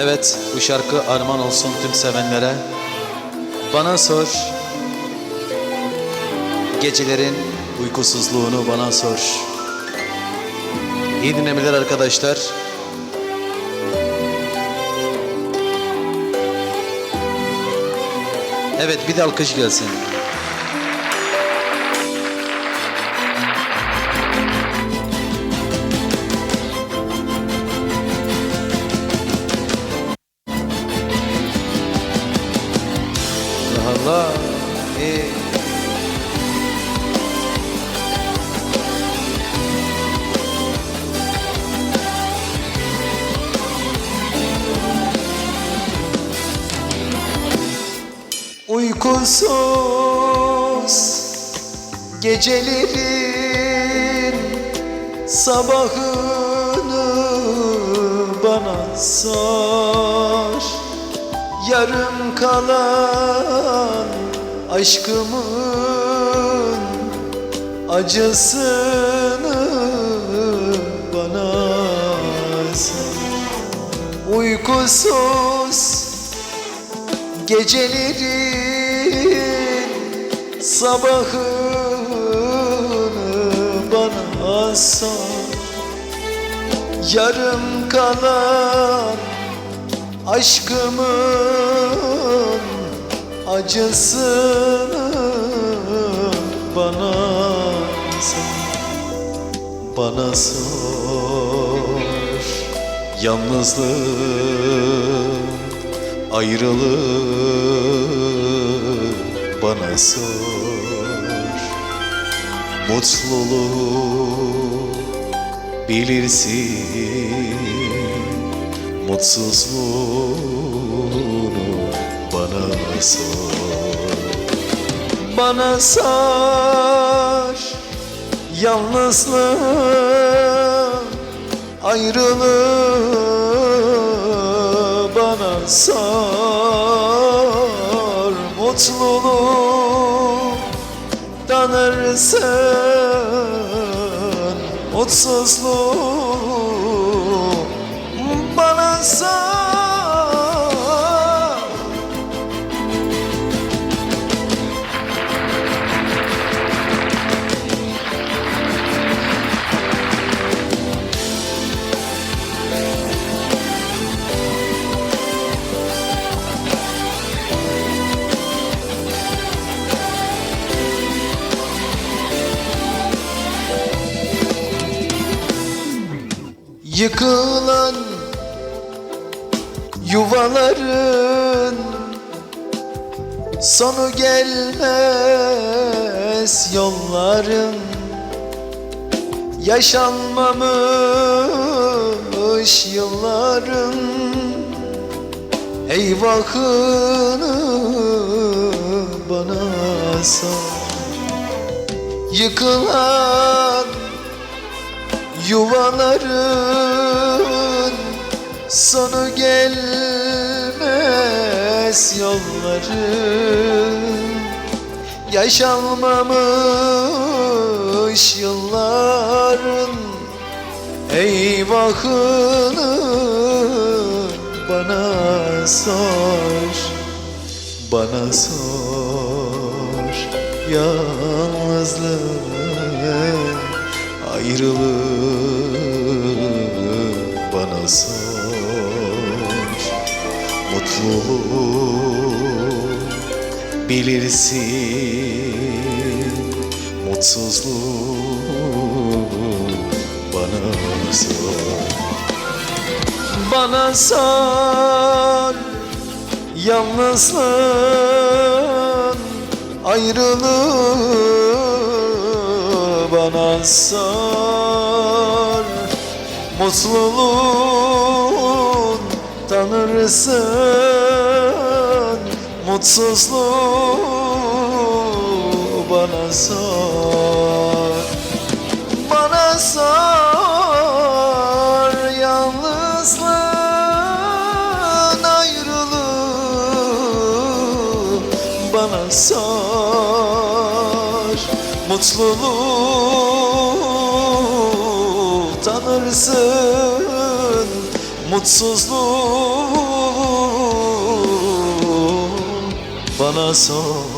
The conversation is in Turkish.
Evet, bu şarkı armağan olsun tüm sevenlere. Bana sor. Gecelerin uykusuzluğunu bana sor. İyi dinlemeler arkadaşlar. Evet, bir de alkış gelsin. Uykusuz gecelerin sabahını bana sor. Yarım kalan aşkımın acısını bana sor. Uykusuz Gecelerin sabahını bana sor Yarım kalan aşkımın acısını bana sor Bana sor Yalnızlığım ayrılık bana sor. Mutluluğu bilirsin Mutsuzluğunu bana sor. Bana sor Yalnızlığım ayrılığı bana sor Mutluluğu tanırsın Mutsuzluğu bana sor Yıkılan yuvaların Sonu gelmez yolların. Yaşanmamış yılların Eyvahını bana sor. Yıkılan Yuvaların sonu gelmez yolların. Yaşanmamış yılların Eyvahını bana sor Bana sor. Yalnızlığım ayrılık Mutluluğu bilirsin Mutsuzluğu bana sor. Bana sor Yalnızlığın ayrılığı. Bana sor Mutluluğun tanırsın Mutsuzluğu bana sor. Bana sor Yalnızlığın ayrılığı. Bana sor Mutluluğu tanırsın Mutsuzluğu bana sor